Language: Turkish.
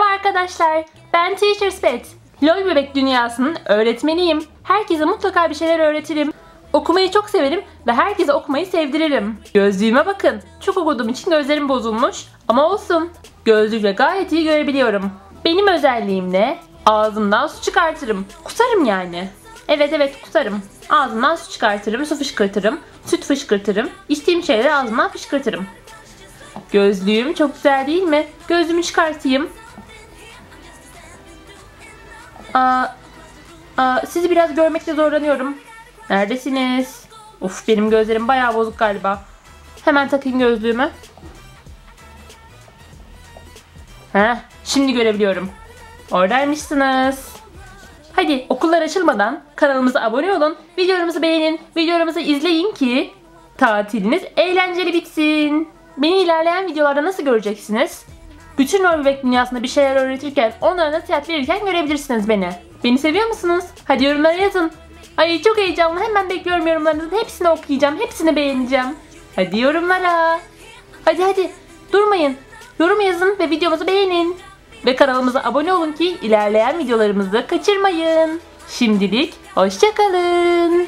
arkadaşlar. Ben Teacher's Pet. LOL bebek dünyasının öğretmeniyim. Herkese mutlaka bir şeyler öğretirim. Okumayı çok severim ve herkese okumayı sevdiririm. Gözlüğüme bakın. Çok okuduğum için gözlerim bozulmuş ama olsun. Gözlükle gayet iyi görebiliyorum. Benim özelliğim ne? Ağzımdan su çıkartırım. Kusarım yani. Evet evet kusarım. Ağzımdan su çıkartırım, su fışkırtırım, süt fışkırtırım. İçtiğim şeyleri ağzımdan fışkırtırım. Gözlüğüm çok güzel değil mi? Gözlüğümü çıkartayım. Aa, aa, sizi biraz görmekte zorlanıyorum. Neredesiniz? Uf benim gözlerim bayağı bozuk galiba. Hemen takayım gözlüğümü. Heh, şimdi görebiliyorum. Oradaymışsınız. Hadi okullar açılmadan kanalımıza abone olun, videolarımızı beğenin, videolarımızı izleyin ki tatiliniz eğlenceli bitsin. Beni ilerleyen videolarda nasıl göreceksiniz? Bütün bebek dünyasında bir şeyler öğretirken, onlara nasihat verirken görebilirsiniz beni. Beni seviyor musunuz? Hadi yorumlara yazın. Ay çok heyecanlı. Hemen bekliyorum yorumlarınızın. Hepsini okuyacağım. Hepsini beğeneceğim. Hadi yorumlara. Hadi hadi. Durmayın. Yorum yazın ve videomuzu beğenin. Ve kanalımıza abone olun ki ilerleyen videolarımızı kaçırmayın. Şimdilik hoşçakalın.